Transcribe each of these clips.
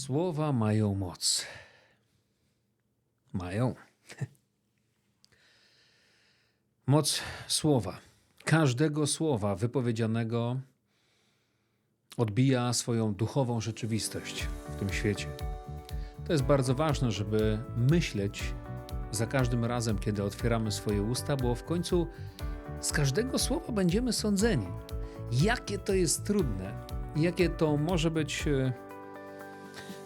Słowa mają moc. Mają. Moc słowa. Każdego słowa wypowiedzianego odbija swoją duchową rzeczywistość w tym świecie. To jest bardzo ważne, żeby myśleć za każdym razem, kiedy otwieramy swoje usta, bo w końcu z każdego słowa będziemy sądzeni. Jakie to jest trudne, jakie to może być e,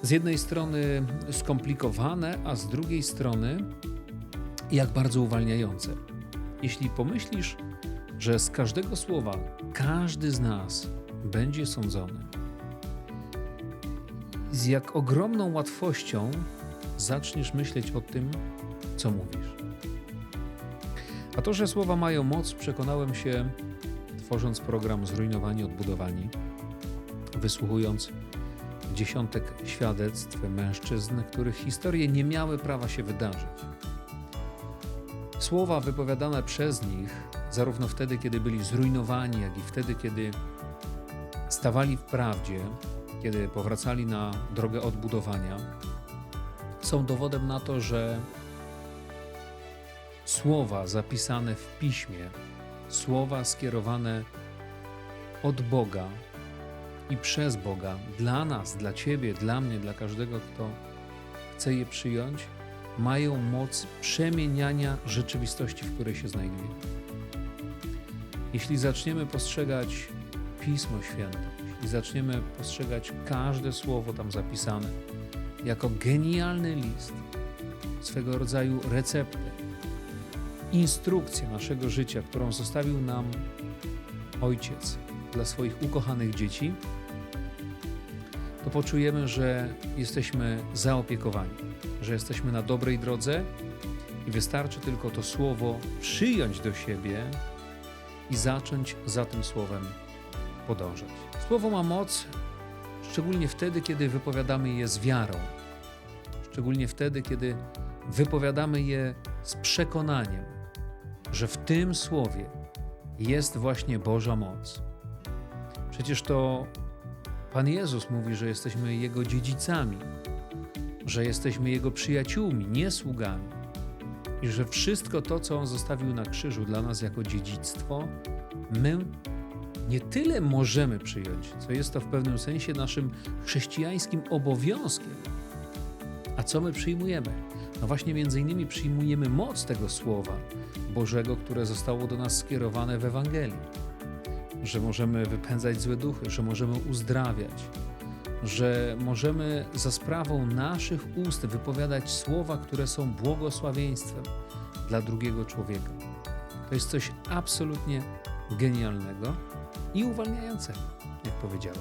z jednej strony skomplikowane, a z drugiej strony jak bardzo uwalniające. Jeśli pomyślisz, że z każdego słowa każdy z nas będzie sądzony, z jak ogromną łatwością zaczniesz myśleć o tym, co mówisz. A to, że słowa mają moc, przekonałem się tworząc program Zrujnowani, Odbudowani, wysłuchując dziesiątek świadectw mężczyzn, których historie nie miały prawa się wydarzyć. Słowa wypowiadane przez nich, zarówno wtedy, kiedy byli zrujnowani, jak i wtedy, kiedy stawali w prawdzie, kiedy powracali na drogę odbudowania, są dowodem na to, że słowa zapisane w piśmie, słowa skierowane od Boga i przez Boga dla nas, dla Ciebie, dla mnie, dla każdego, kto chce je przyjąć, mają moc przemieniania rzeczywistości, w której się znajdujemy. Jeśli zaczniemy postrzegać Pismo Święte, jeśli zaczniemy postrzegać każde słowo tam zapisane jako genialny list, swego rodzaju receptę, instrukcję naszego życia, którą zostawił nam Ojciec dla swoich ukochanych dzieci, to poczujemy, że jesteśmy zaopiekowani, że jesteśmy na dobrej drodze i wystarczy tylko to słowo przyjąć do siebie i zacząć za tym słowem podążać. Słowo ma moc szczególnie wtedy, kiedy wypowiadamy je z wiarą, szczególnie wtedy, kiedy wypowiadamy je z przekonaniem, że w tym słowie jest właśnie Boża moc. Przecież to Pan Jezus mówi, że jesteśmy Jego dziedzicami, że jesteśmy Jego przyjaciółmi, nie sługami. I że wszystko to, co On zostawił na krzyżu dla nas jako dziedzictwo, my nie tyle możemy przyjąć, co jest to w pewnym sensie naszym chrześcijańskim obowiązkiem. A co my przyjmujemy? No właśnie, między innymi przyjmujemy moc tego słowa Bożego, które zostało do nas skierowane w Ewangelii że możemy wypędzać złe duchy, że możemy uzdrawiać, że możemy za sprawą naszych ust wypowiadać słowa, które są błogosławieństwem dla drugiego człowieka. To jest coś absolutnie genialnego i uwalniającego, jak powiedziałem.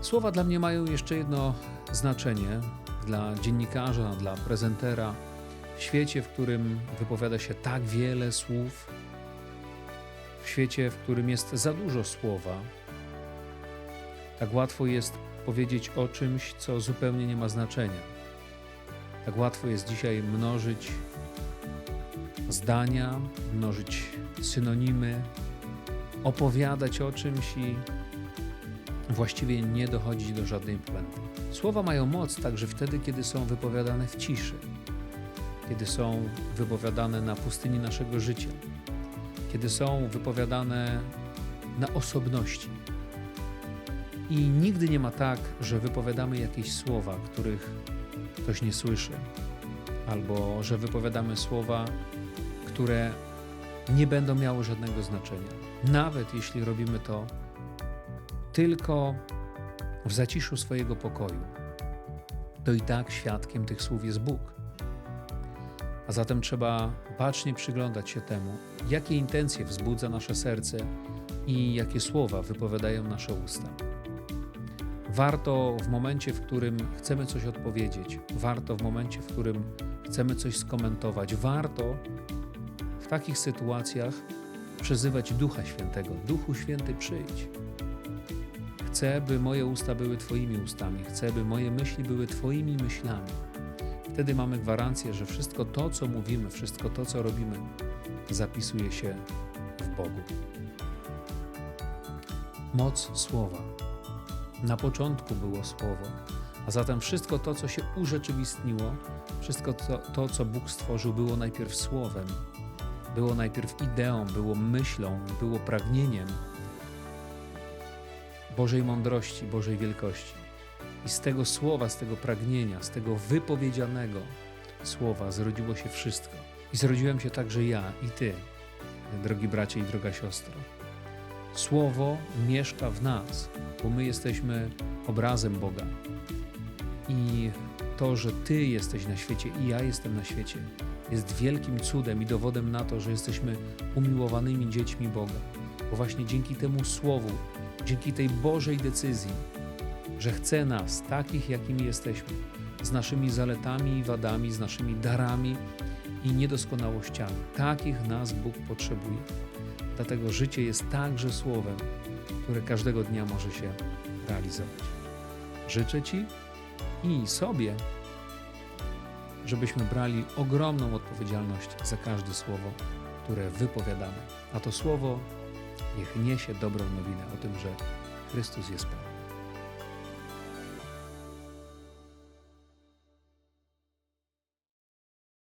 Słowa dla mnie mają jeszcze jedno znaczenie dla dziennikarza, dla prezentera. W świecie, w którym wypowiada się tak wiele słów, w świecie, w którym jest za dużo słowa, tak łatwo jest powiedzieć o czymś, co zupełnie nie ma znaczenia. Tak łatwo jest dzisiaj mnożyć zdania, mnożyć synonimy, opowiadać o czymś i właściwie nie dochodzić do żadnej puenty. Słowa mają moc także wtedy, kiedy są wypowiadane w ciszy, kiedy są wypowiadane na pustyni naszego życia kiedy są wypowiadane na osobności. I nigdy nie ma tak, że wypowiadamy jakieś słowa, których ktoś nie słyszy, albo że wypowiadamy słowa, które nie będą miały żadnego znaczenia. Nawet jeśli robimy to tylko w zaciszu swojego pokoju, to i tak świadkiem tych słów jest Bóg. A zatem trzeba bacznie przyglądać się temu, jakie intencje wzbudza nasze serce i jakie słowa wypowiadają nasze usta. Warto w momencie, w którym chcemy coś odpowiedzieć, warto w momencie, w którym chcemy coś skomentować, warto w takich sytuacjach przezywać Ducha Świętego. Duchu Święty, przyjdź. Chcę, by moje usta były Twoimi ustami, chcę, by moje myśli były Twoimi myślami. Wtedy mamy gwarancję, że wszystko to, co mówimy, wszystko to, co robimy, zapisuje się w Bogu. Moc słowa. Na początku było słowo, A zatem wszystko to, co się urzeczywistniło, wszystko to, to, co Bóg stworzył, było najpierw słowem, było najpierw ideą, było myślą, było pragnieniem Bożej mądrości, Bożej wielkości. I z tego słowa, z tego pragnienia, z tego wypowiedzianego słowa zrodziło się wszystko. I zrodziłem się także ja i ty, drogi bracie i droga siostro. Słowo mieszka w nas, bo my jesteśmy obrazem Boga. I to, że Ty jesteś na świecie i ja jestem na świecie, jest wielkim cudem i dowodem na to, że jesteśmy umiłowanymi dziećmi Boga. Bo właśnie dzięki temu słowu, dzięki tej Bożej decyzji, że chce nas takich, jakimi jesteśmy, z naszymi zaletami i wadami, z naszymi darami i niedoskonałościami. Takich nas Bóg potrzebuje. Dlatego życie jest także słowem, które każdego dnia może się realizować. Życzę Ci i sobie, żebyśmy brali ogromną odpowiedzialność za każde słowo, które wypowiadamy. A to słowo niech niesie dobrą nowinę o tym, że Chrystus jest Panem.